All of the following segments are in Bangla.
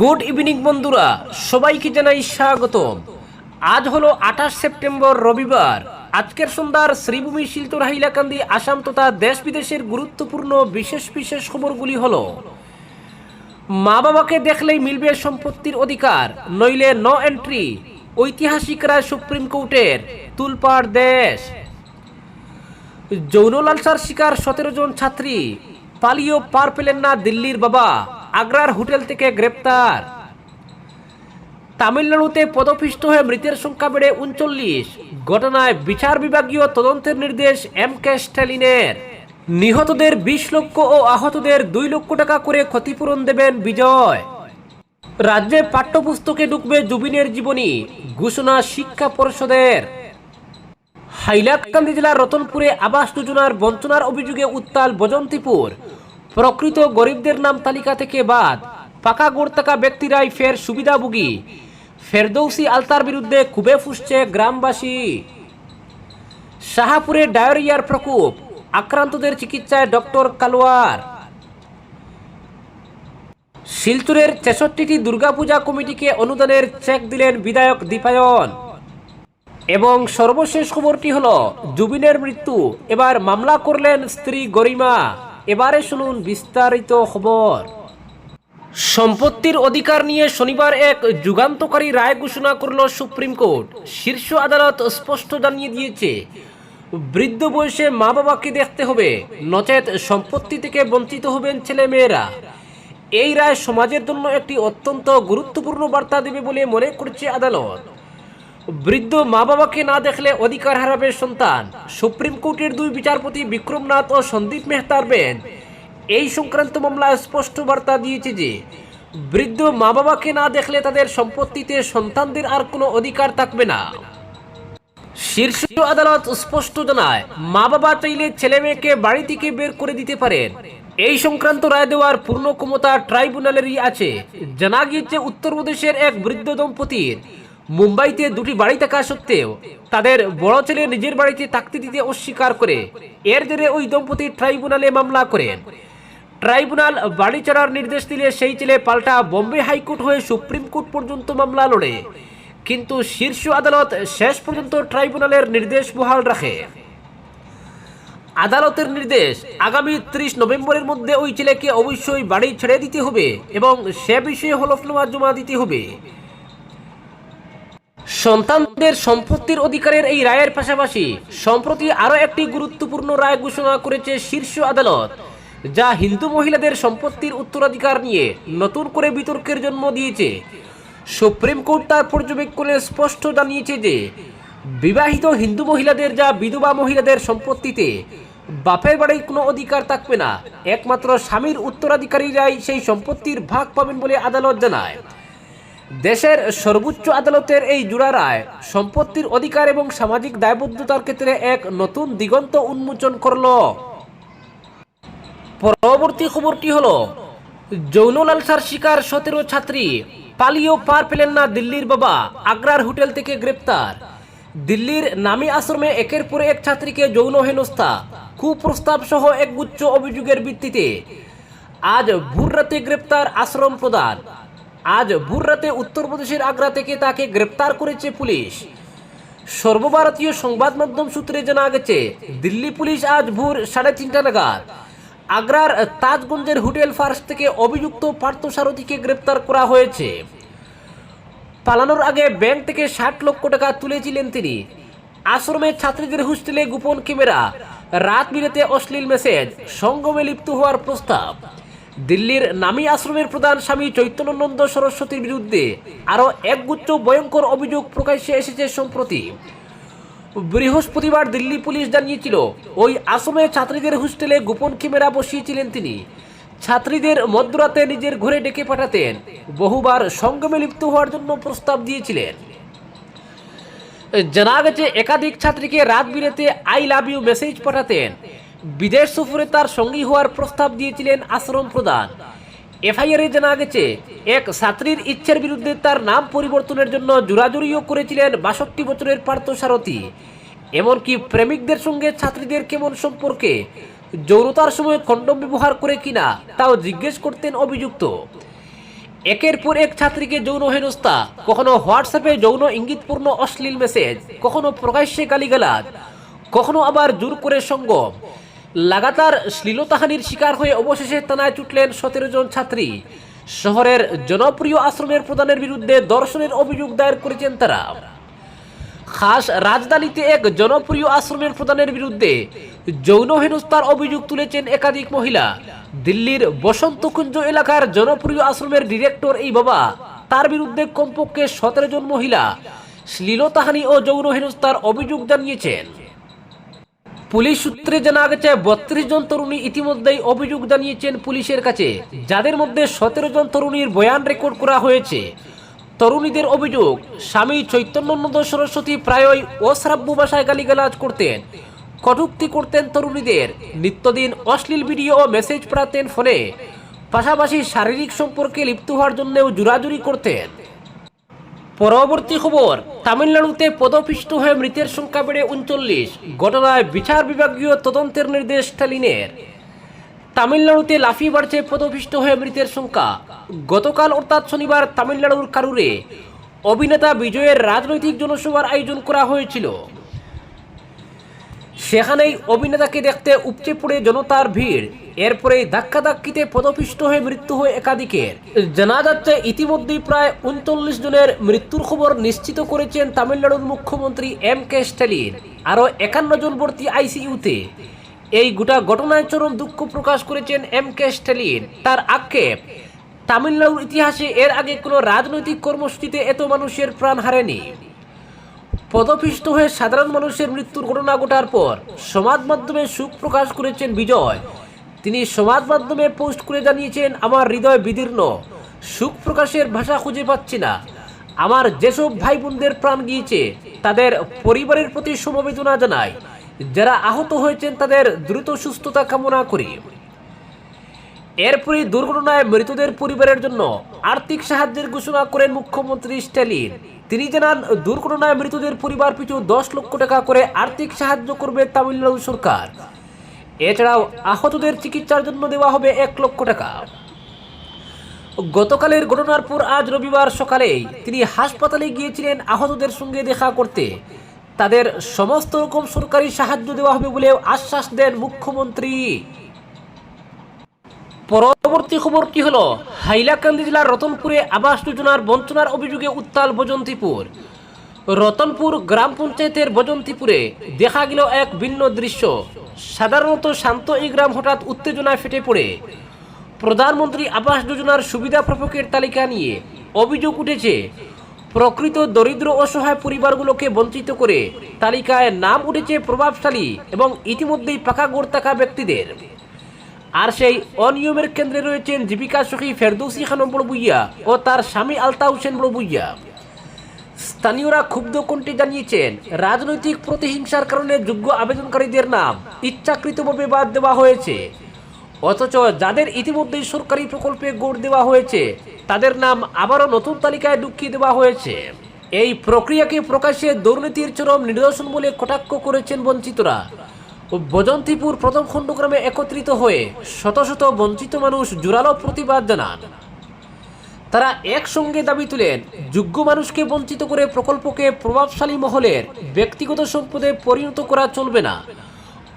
গুড ইভিনিং বন্ধুরা, সবাইকে জানাই স্বাগতম। আজ হলো আঠাশ সেপ্টেম্বর রবিবার। আজকের সন্ধ্যার শ্রীভূমি শিলচর হাইলাকান্দি, আসাম তথা দেশ বিদেশের গুরুত্বপূর্ণ বিশেষ বিশেষ খবরগুলি হলো, মা বাবাকে দেখলেই মিলবে সম্পত্তির অধিকার, নইলে নো এন্ট্রি ঐতিহাসিক রায় সুপ্রিম কোর্টের, তুলপাড় দেশ। যৌন লালসার শিকার সতেরো জন ছাত্রী পালিয়েও পার পেলেন না দিল্লির বাবা। আগ্রার হোটেল থেকে গ্রেপ্তার। তামিলনাড়ুতে পদপিষ্ট হয়ে মৃতের সংখ্যা বেড়ে উনচল্লিশ। ঘটনায় বিচার বিভাগীয় তদন্তের নির্দেশ এম কে স্ট্যালিনের। নিহতদের বিশ লক্ষ ও আহতদের দুই লক্ষ টাকা করে ক্ষতিপূরণ দেবেন বিজয়। রাজ্যে পাঠ্যপুস্তকে ঢুকবে জুবিনের জীবনী, ঘোষণা শিক্ষা পরিষদের। হাইলাকান্দি জেলার রতনপুরে আবাস যোজনার বঞ্চনার অভিযোগে উত্তাল বজন্তিপুর। প্রকৃত গরিবদের নাম তালিকা থেকে বাদ। পাকা গড় থাকা ব্যক্তিরাই ফের সুবিধাভোগী। ফেরদৌসি আলতার বিরুদ্ধে খুবে ফুসছে গ্রামবাসী। শাহাপুরে ডায়রিয়ার প্রকোপ, আক্রান্তদের চিকিৎসায় ডক্টর কালোয়ার। শিলচরের ছেষট্টিটি দুর্গাপূজা কমিটিকে অনুদানের চেক দিলেন বিধায়ক দীপায়ন। এবং সর্বশেষ খবরটি হল, জুবিনের মৃত্যু, এবার মামলা করলেন স্ত্রী গরিমা। এবারে শুনুন বিস্তারিত খবর। সম্পত্তির অধিকার নিয়ে শনিবার এক যুগান্তকারী রায় ঘোষণা করল সুপ্রিম কোর্ট। শীর্ষ আদালত স্পষ্ট জানিয়ে দিয়েছে, বৃদ্ধ বয়সে মা বাবাকে দেখতে হবে, নচেত সম্পত্তি থেকে বঞ্চিত হবেন ছেলে মেয়েরা এই রায় সমাজের জন্য একটি অত্যন্ত গুরুত্বপূর্ণ বার্তা দেবে বলে মনে করছে আদালত। বৃদ্ধ মা বাবাকে না দেখলে অধিকার হারাবে সন্তান। সুপ্রিম কোর্টের দুই বিচারপতি বিক্রমনাথ ও সন্দীপ মেহতার বেঞ্চ এই সংক্রান্ত মামলায় স্পষ্ট বার্তা দিয়েছে যে, বৃদ্ধ মা বাবাকে না দেখলে তাদের সম্পত্তিতে সন্তানদের আর কোনো অধিকার থাকবে না। শীর্ষ আদালত স্পষ্ট জানায় মা বাবা চাইলে ছেলে মেয়েকে বাড়ি থেকে বের করে দিতে পারেন। এই সংক্রান্ত রায় দেওয়ার পূর্ণ ক্ষমতা ট্রাইব্যুনালেরই আছে। জানা গিয়েছে, উত্তরপ্রদেশের এক বৃদ্ধ দম্পতির। মুম্বাইতে দুটি বাড়ি থাকা সত্ত্বেও তাদের বড় ছেলে নিজের বাড়িতে থাকতে দিতে অস্বীকার করে এর জেরে ওই দম্পতি ট্রাইব্যুনালে মামলা করেন। ট্রাইব্যুনাল বাড়ি ছাড়ার নির্দেশ দিলে সেই ছেলে পাল্টা বম্বে হাইকোর্ট হয়ে সুপ্রিম কোর্ট পর্যন্ত মামলা লড়ে। কিন্তু শীর্ষ আদালত শেষ পর্যন্ত ট্রাইব্যুনালের নির্দেশ বহাল রাখে। আদালতের নির্দেশ, আগামী ত্রিশ নভেম্বরের মধ্যে ওই ছেলেকে অবশ্যই বাড়ি ছেড়ে দিতে হবে এবং সে বিষয়ে হলফনামা জমা দিতে হবে। সন্তানদের সম্পত্তির অধিকারের এই রায়ের পাশাপাশি সম্প্রতি আরও একটি গুরুত্বপূর্ণ রায় ঘোষণা করেছে শীর্ষ আদালত, যা হিন্দু মহিলাদের সম্পত্তির উত্তরাধিকার নিয়ে নতুন করে বিতর্কের জন্ম দিয়েছে। সুপ্রিম কোর্ট তার পর্যবেক্ষণে স্পষ্ট জানিয়েছে যে, বিবাহিত হিন্দু মহিলাদের যা বিধবা মহিলাদের সম্পত্তিতে বাপের বাড়ির কোনো অধিকার থাকবে না, একমাত্র স্বামীর উত্তরাধিকারীরাই সেই সম্পত্তির ভাগ পাবেন বলে আদালত জানায়। দেশের সর্বোচ্চ আদালতের এই জোড়া রায় সম্পত্তির অধিকার এবং সামাজিক দায়বদ্ধতার ক্ষেত্রে এক নতুন দিগন্ত উন্মোচন করল। পরবর্তী খবরটি হল, যৌন লালসার শিকার সতেরো ছাত্রী পালিয়েও পার পেলেন না দিল্লির বাবা, আগ্রার হোটেল থেকে গ্রেপ্তার। দিল্লির নামি আশ্রমে একের পর এক ছাত্রীকে যৌন হেনস্থা, কুপ্রস্তাব সহ একগুচ্ছ অভিযোগের ভিত্তিতে। আজ ভোর রাতে গ্রেপ্তার আশ্রম প্রধান। আজ ভোর রাতে উত্তরপ্রদেশের আগ্রা থেকে তাকে গ্রেপ্তার করেছে পুলিশ। সর্বভারতীয় সংবাদ মাধ্যম সূত্রে জানা গেছে, দিল্লি পুলিশ আজ ভোর সাড়ে তিনটা নাগাদ আগ্রার তাজগঞ্জের হোটেল ফার্স্ট থেকে অভিযুক্ত পার্থসারথীকে গ্রেপ্তার করা হয়েছে। পালানোর আগে ব্যাংক থেকে ষাট লক্ষ টাকা তুলেছিলেন তিনি। আশ্রমে ছাত্রীদের হোস্টেলে গোপন ক্যামেরা। রাত বিরেতে অশ্লীল মেসেজ, সঙ্গমে লিপ্ত হওয়ার প্রস্তাব। দিল্লির নামী আশ্রমের প্রধান স্বামী চৈতন্যানন্দ সরস্বতীর বিরুদ্ধে আরও একগুচ্ছ ভয়ঙ্কর অভিযোগ প্রকাশ্যে এসেছে সম্প্রতি। বৃহস্পতিবার দিল্লি পুলিশ জানিয়েছিল, ওই আশ্রমে ছাত্রীদের হোস্টেলে গোপন ক্যামেরা বসিয়েছিলেন তিনি। ছাত্রীদের মধ্যরাতে নিজের ঘরে ডেকে পাঠাতেন। বহুবার সঙ্গমে লিপ্ত হওয়ার জন্য প্রস্তাব দিয়েছিলেন। জানা গেছে, একাধিক ছাত্রীকে রাত বিরেতে আই লাভ ইউ মেসেজ পাঠাতেন। বিদেশ সফরে তার সঙ্গী হওয়ার প্রস্তাব দিয়েছিলেন আশ্রম প্রধান। এফআইআরে জানা গেছে, এক ছাত্রীর ইচ্ছের বিরুদ্ধে তার নাম পরিবর্তনের জন্য জোরাজুরিও করেছিলেন বাষট্টি বছরের পার্থ সারথী। এমনকি প্রেমিকদের সঙ্গে ছাত্রীদের কেমন সম্পর্কে, যৌনতার সময় কন্ডম ব্যবহার করে কিনা তাও জিজ্ঞেস করতেন অভিযুক্ত। একের পর এক ছাত্রীকে যৌন হেনস্থা, কখনো হোয়াটসঅ্যাপে যৌন ইঙ্গিতপূর্ণ অশ্লীল মেসেজ, কখনো প্রকাশ্যে গালিগালাজ, কখনো আবার জোর করে সঙ্গম। লাগাতার শ্লীলতাহানির শিকার হয়ে অবশেষে থানায় ছুটলেন সতেরো জন ছাত্রী। শহরের জনপ্রিয় আশ্রমের প্রধানের বিরুদ্ধে দর্শনের অভিযোগ দায়ের করেছেন তারা। খাস রাজধানীতে এক জনপ্রিয় আশ্রমের প্রধানের বিরুদ্ধে যৌন হেনস্থার অভিযোগ তুলেছেন একাধিক মহিলা। দিল্লির বসন্তকুঞ্জ এলাকার জনপ্রিয় আশ্রমের ডিরেক্টর এই বাবা, তার বিরুদ্ধে কমপক্ষে সতেরো জন মহিলা শ্লীলতাহানি ও যৌন হেনস্থার অভিযোগ জানিয়েছেন। পুলিশ সূত্রে জানা গেছে, বত্রিশ জন তরুণী ইতিমধ্যেই অভিযোগ জানিয়েছেন পুলিশের কাছে, যাদের মধ্যে সতেরো জন তরুণীর বয়ান রেকর্ড করা হয়েছে। তরুণীদের অভিযোগ, স্বামী চৈতন্যানন্দ সরস্বতী প্রায়ই অশ্রাব্য ভাষায় গালিগালাজ করতেন, কটুক্তি করতেন তরুণীদের, নিত্যদিন অশ্লীল ভিডিও ও মেসেজ পাঠাতেন ফোনে, পাশাপাশি শারীরিক সম্পর্কে লিপ্ত হওয়ার জন্যও জোরাজুরি করতেন। পরবর্তী খবর, তামিলনাড়ুতে পদপিষ্ট হয়ে মৃতের সংখ্যা বেড়ে উনচল্লিশ। ঘটনায় বিচার বিভাগীয় তদন্তের নির্দেশ স্টালিনের। তামিলনাড়ুতে লাফিয়ে বাড়ছে পদপিষ্ট হয়ে মৃতের সংখ্যা। গতকাল অর্থাৎ শনিবার তামিলনাড়ুর কারুরে অভিনেতা বিজয়ের রাজনৈতিক জনসভার আয়োজন করা হয়েছিল। সেখানেই অভিনেতাকে দেখতে উপচে পড়ে জনতার ভিড়। এরপরে ধাক্কাধাক্কিতে পদপিষ্ট হয়ে মৃত্যু হয় একাধিকের। জানা যাচ্ছে, ইতিমধ্যেই প্রায় উনচল্লিশ জনের মৃত্যুর খবর নিশ্চিত করেছেন তামিলনাড়ুর মুখ্যমন্ত্রী এম কে স্ট্যালিন। আরও একান্ন জন ভর্তি আইসিইউতে। এই গোটা ঘটনায় চরম দুঃখ প্রকাশ করেছেন এম কে স্ট্যালিন। তার আক্ষেপ, তামিলনাড়ুর ইতিহাসে এর আগে কোনো রাজনৈতিক কর্মসূচিতে এত মানুষের প্রাণ হারেনি। পদপিষ্ট হয়ে সাধারণ মানুষের মৃত্যুর ঘটনা ঘটার পর সমাজ মাধ্যমে সুখ প্রকাশ করেছেন বিজয়। তিনি সমাজ মাধ্যমে পোস্ট করে জানিয়েছেন, আমার হৃদয় বিদীর্ণ, সুখ প্রকাশের ভাষা খুঁজে পাচ্ছি না। আমার যেসব ভাই বোনদের প্রাণ গিয়েছে, তাদের পরিবারের প্রতি সমবেদনা জানায় যারা আহত হয়েছেন, তাদের দ্রুত সুস্থতা কামনা করি। এরপরই দুর্ঘটনায় মৃতদের পরিবারের জন্য আর্থিক সাহায্যের ঘোষণা করেন মুখ্যমন্ত্রী স্ট্যালিন। তিনি জানান, দুর্ঘটনায় মৃতদের পরিবার পিছু দশ লক্ষ টাকা করে আর্থিক সাহায্য করবে তামিলনাড়ু সরকার। এছাড়াও আহতদের চিকিৎসার জন্য দেওয়া হবে এক লক্ষ টাকা। গতকালের ঘটনার পর আজ রবিবার সকালেই তিনি হাসপাতালে গিয়েছিলেন আহতদের সঙ্গে দেখা করতে। তাদের সমস্ত রকম সরকারি সাহায্য দেওয়া হবে বলেও আশ্বাস দেন মুখ্যমন্ত্রী। পরবর্তী খবরটি হলো? হাইলাকান্দি জেলার রতনপুরে আবাস যোজনার বঞ্চনার অভিযোগে উত্তাল বজন্তিপুর। রতনপুর গ্রাম পঞ্চায়েতের বজন্তিপুরে দেখা গেল এক ভিন্ন দৃশ্য। সাধারণত শান্ত এই গ্রাম হঠাৎ উত্তেজনায় ফেটে পড়ে। প্রধানমন্ত্রী আবাস যোজনার সুবিধা প্রাপকের তালিকা নিয়ে অভিযোগ উঠেছে, প্রকৃত দরিদ্র অসহায় পরিবারগুলোকে বঞ্চিত করে। তালিকায় নাম উঠেছে প্রভাবশালী এবং ইতিমধ্যেই পাকা গোড় থাকা ব্যক্তিদের। আর সেই অনিয়মের কেন্দ্রে রয়েছেন জীবিকা সখী ফেরদৌসি খানম বড়বুইয়া ও তার স্বামী আলতা হোসেন বড়বুইয়া। স্থানীয়রা ক্ষুব্ধ কণ্ঠে জানিয়েছেন, রাজনৈতিক প্রতিহিংসার কারণে যোগ্য আবেদনকারীদের নাম ইচ্ছাকৃতভাবে বাদ দেওয়া হয়েছে। অথচ যাদের ইতিমধ্যেই সরকারি প্রকল্পে গড় দেওয়া হয়েছে, তাদের নাম আবারও নতুন তালিকায় ঢুকিয়ে দেওয়া হয়েছে। এই প্রক্রিয়াকে প্রকাশ্যে দুর্নীতির চরম নিদর্শন বলে কটাক্ষ করেছেন বঞ্চিতরা। বজন্তিপুর প্রথম খণ্ডগ্রামে একত্রিত হয়ে শত শত বঞ্চিত মানুষ জোরালো প্রতিবাদ জানান। তারা একসঙ্গে দাবি তুলেন, যোগ্য মানুষকে বঞ্চিত করে প্রকল্পকে প্রভাবশালী মহলের ব্যক্তিগত সম্পদে পরিণত করা চলবে না।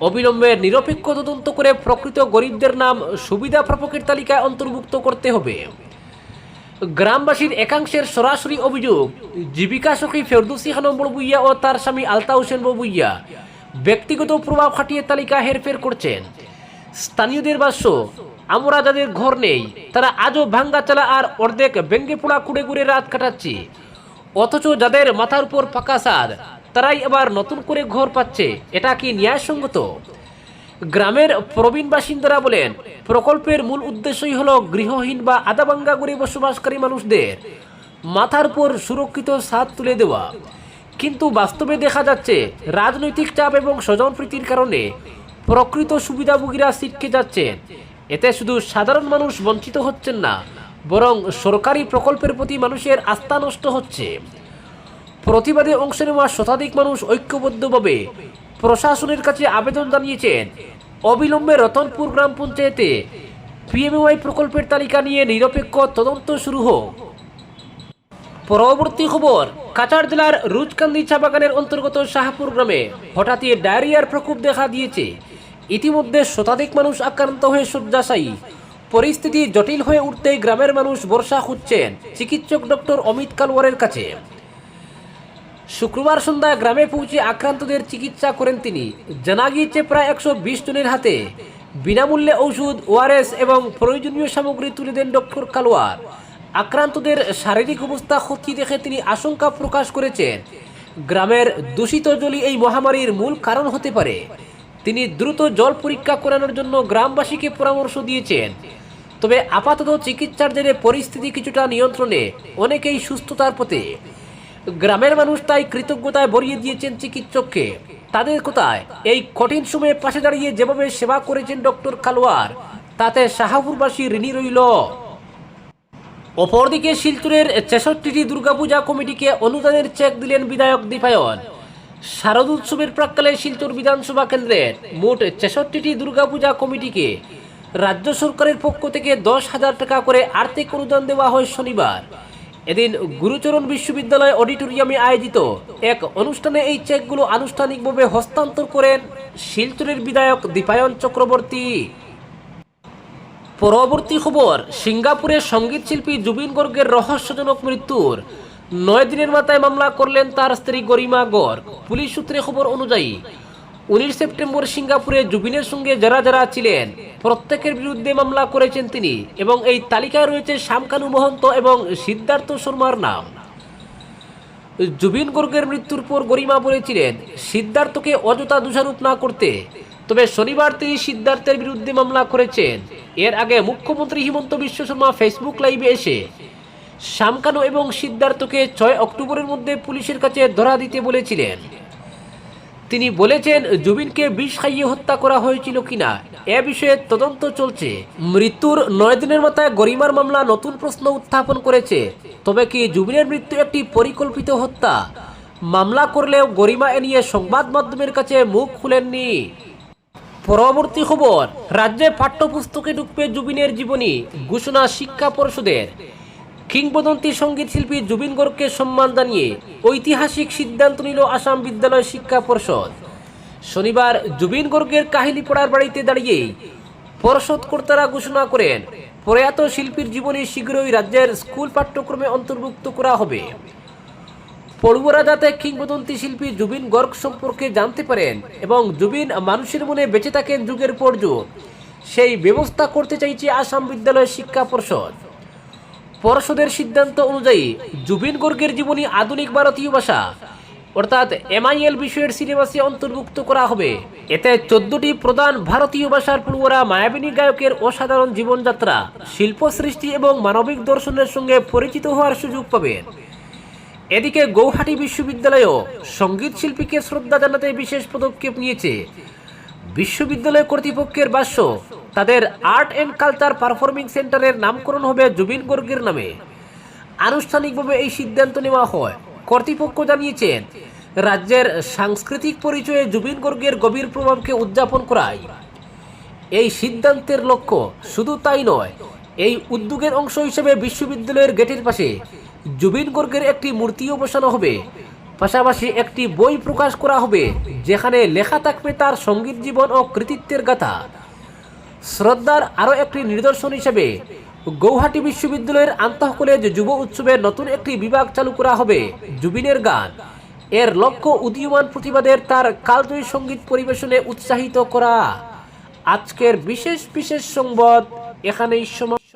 অবিলম্বে নিরপেক্ষ তদন্ত করে প্রকৃত গরিবদের নাম সুবিধা প্রাপকের তালিকায় অন্তর্ভুক্ত করতে হবে। গ্রামবাসীর একাংশের সরাসরি অভিযোগ, জীবিকা সখী ফেরদৌসি খানম বড়বুইয়া ও তার স্বামী আলতা হোসেন বড়বুইয়া ব্যক্তিগত প্রভাব খাটিয়ে তালিকা হেরফের করছেন। স্থানীয়দের ভাষ্য আমরা যাদের ঘর নেই, তারা আজও ভাঙ্গা চালা আর অর্ধেক ব্যঙ্গে পোড়া কুড়ে কুড়ে রাত কাটাচ্ছি। অথচ যাদের মাথার উপর পাকা সাদ তারাই আবার নতুন করে ঘর পাচ্ছে, এটা কি ন্যায়সঙ্গত? গ্রামের প্রবীণ বাসিন্দারা বলেন, প্রকল্পের মূল উদ্দেশ্যই হল গৃহহীন বা আদাবাঙ্গা করে বসবাসকারী মানুষদের মাথার উপর সুরক্ষিত ছাদ তুলে দেওয়া। কিন্তু বাস্তবে দেখা যাচ্ছে, রাজনৈতিক চাপ এবং স্বজনপ্রীতির কারণে প্রকৃত সুবিধাভোগীরা ছিটকে যাচ্ছেন। এতে শুধু সাধারণ মানুষ বঞ্চিত হচ্ছেন না, বরং সরকারি প্রকল্পের প্রতি মানুষের আস্থা নষ্ট হচ্ছে। প্রতিবাদে অংশ নেওয়া শতাধিক মানুষ ঐক্যবদ্ধভাবে প্রশাসনের কাছে আবেদন জানিয়েছেন, অবিলম্বে রতনপুর গ্রাম পঞ্চায়েতে পিএমওয়াই প্রকল্পের তালিকা নিয়ে নিরপেক্ষ তদন্ত শুরু হোক। পরবর্তী খবর, কাছাড় জেলার রুজকান্দি চা বাগানের অন্তর্গত শাহপুর গ্রামে হঠাৎই ডায়রিয়ার প্রকোপ দেখা দিয়েছে। ইতিমধ্যে শতাধিক মানুষ আক্রান্ত হয়ে শয্যাশায়ী। পরিস্থিতি জটিল হয়ে উঠতেই গ্রামের মানুষ বর্ষা খুঁজছেন চিকিৎসক ডক্টর অমিত কালওয়ারের কাছে। শুক্রবার সন্ধ্যায় গ্রামে পৌঁছে আক্রান্তদের চিকিৎসা করেন তিনি। জানা গিয়েছে প্রায় একশো বিশ জনের হাতে। বিনামূল্যে ওষুধ ওআরএস এবং প্রয়োজনীয় সামগ্রী তুলে দেন ডক্টর কালোয়ার আক্রান্তদের শারীরিক অবস্থা ক্ষতি দেখে তিনি আশঙ্কা প্রকাশ করেছেন। গ্রামের দূষিত জলই এই মহামারীর মূল কারণ হতে পারে। তিনি দ্রুত জল পরীক্ষা করানোর জন্য গ্রামবাসীকে পরামর্শ দিয়েছেন। তবে আপাতত চিকিৎসার জেরে পরিস্থিতি কিছুটা নিয়ন্ত্রণে, অনেকেই সুস্থতার পথে। গ্রামের মানুষ তাই কৃতজ্ঞতায় ভরিয়ে দিয়েছেন চিকিৎসককে। তাদের কোথায়, এই কঠিন সময়ে পাশে দাঁড়িয়ে যেভাবে সেবা করেছেন ডক্টর খালোয়ার তাতে শাহাপুরবাসী ঋণী রইল। অপরদিকে শিলচরের ছেষট্টিটি দুর্গাপূজা কমিটিকে অনুদানের চেক দিলেন বিধায়ক দীপায়ন। শারদ উৎসবের প্রাক্কালে শিলচর বিধানসভা কেন্দ্রের মোট ছেষট্টিটি দুর্গাপূজা কমিটিকে রাজ্য সরকারের পক্ষ থেকে দশ হাজার টাকা করে আর্থিক অনুদান দেওয়া হয় শনিবার। এদিন গুরুচরণ বিশ্ববিদ্যালয় অডিটোরিয়ামে আয়োজিত এক অনুষ্ঠানে এই চেকগুলো আনুষ্ঠানিকভাবে হস্তান্তর করেন শিলচরের বিধায়ক দীপায়ন চক্রবর্তী। পরবর্তী খবর, সিঙ্গাপুরের সংগীত শিল্পী জুবিন গর্গের রহস্যজনক মৃত্যুর। নয় দিনের মাথায় মামলা করলেন তার স্ত্রী গরিমা গর্গ। পুলিশ সূত্রে খবর অনুযায়ী, উনিশ সেপ্টেম্বর সিঙ্গাপুরে জুবিনের সঙ্গে যারা যারা ছিলেন, প্রত্যেকের বিরুদ্ধে মামলা করেছেন তিনি এবং এই তালিকায় রয়েছে শামকানু মহন্ত এবং সিদ্ধার্থ শর্মার নাম। জুবিন গর্গের মৃত্যুর পর গরিমা বলেছিলেন, সিদ্ধার্থকে অযথা দোষারোপ না করতে। তবে শনিবার তিনি সিদ্ধার্থের বিরুদ্ধে মামলা করেছেন। এর আগে মুখ্যমন্ত্রী হিমন্ত বিশ্ব শর্মা ফেসবুক লাইভে এসে শামকানু এবং সিদ্ধার্থকে ছয় অক্টোবরের মধ্যে পুলিশের কাছে ধরা দিতে বলেছিলেন। তিনি বলেছেন, জুবিনকে বিষ খাইয়ে হত্যা করা হয়েছিল কিনা, এ বিষয়ে তদন্ত চলছে। মৃত্যুর নয় দিনের মাথায় গরিমার মামলা নতুন প্রশ্ন উত্থাপন করেছে। তবে কি জুবিনের মৃত্যু একটি পরিকল্পিত হত্যা? মামলা করলেও গরিমা এ নিয়ে সংবাদ মাধ্যমের কাছে মুখ খুলেননি। পরবর্তী খবর, রাজ্যে পাঠ্যপুস্তকে ঢুকবে জুবিনের জীবনী, ঘোষণা শিক্ষা পরিষদের। কিংবদন্তি সংগীত শিল্পী জুবিন গর্গকে সম্মান জানিয়ে ঐতিহাসিক সিদ্ধান্ত নিল আসাম বিদ্যালয় শিক্ষা পরিষদ। শনিবার জুবিন গর্গের কাহিনী পড়ার বাড়িতে দাঁড়িয়েই পর্ষদ কর্তারা ঘোষণা করেন, প্রয়াত শিল্পীর জীবনী শীঘ্রই রাজ্যের স্কুল পাঠ্যক্রমে অন্তর্ভুক্ত করা হবে। পড়ুয়ারা যাতে কিংবদন্তি শিল্পী জুবিন গর্গ সম্পর্কে জানতে পারেন এবং জুবিন মানুষের মনে বেঁচে থাকেন যুগের পর যুগ, সেই ব্যবস্থা করতে চাইছে আসাম বিদ্যালয় শিক্ষা পর্ষদ। পর্ষদের সিদ্ধান্ত অনুযায়ী জুবিন গর্গের জীবনী আধুনিক ভারতীয় ভাষা, অর্থাৎ এমআইএল বিষয়ের সিলেবাসে অন্তর্ভুক্ত করা হবে। এতে চোদ্দটি প্রধান ভারতীয় ভাষার পড়ুয়ারা মায়াবিনী গায়কের অসাধারণ জীবনযাত্রা শিল্প সৃষ্টি এবং মানবিক দর্শনের সঙ্গে পরিচিত হওয়ার সুযোগ পাবেন। এদিকে গৌহাটি বিশ্ববিদ্যালয়ও সংগীত শিল্পীকে শ্রদ্ধা জানাতে বিশেষ পদক্ষেপ নিয়েছে। বিশ্ববিদ্যালয় কর্তৃপক্ষের ভাষ্য তাদের আর্ট অ্যান্ড কালচার পারফর্মিং সেন্টারের নামকরণ হবে জুবিন গর্গের নামে। আনুষ্ঠানিকভাবে এই সিদ্ধান্ত নেওয়া হয়। কর্তৃপক্ষ জানিয়েছেন, রাজ্যের সাংস্কৃতিক পরিচয়ে জুবিন গর্গের গভীর প্রভাবকে উদযাপন করায় এই সিদ্ধান্তের লক্ষ্য শুধু তাই নয়, এই উদ্যোগের অংশ হিসেবে বিশ্ববিদ্যালয়ের গেটের পাশে জুবিন গর্গের একটি মূর্তিও বসানো হবে। পাশাপাশি একটি বই প্রকাশ করা হবে, যেখানে লেখা থাকবে তার সংগীত জীবন ও কৃতিত্বের গাথা। শ্রদ্ধার আরও একটি নিদর্শন হিসেবে গৌহাটি বিশ্ববিদ্যালয়ের আন্তঃ কলেজ যুব উৎসবের নতুন একটি বিভাগ চালু করা হবে, জুবিনের গান। এর লক্ষ্য উদীয়মান প্রতিবাদের তার কালজয়ী সংগীত পরিবেশনে উৎসাহিত করা। আজকের বিশেষ বিশেষ সংবাদ এখানেই সমাপ্ত।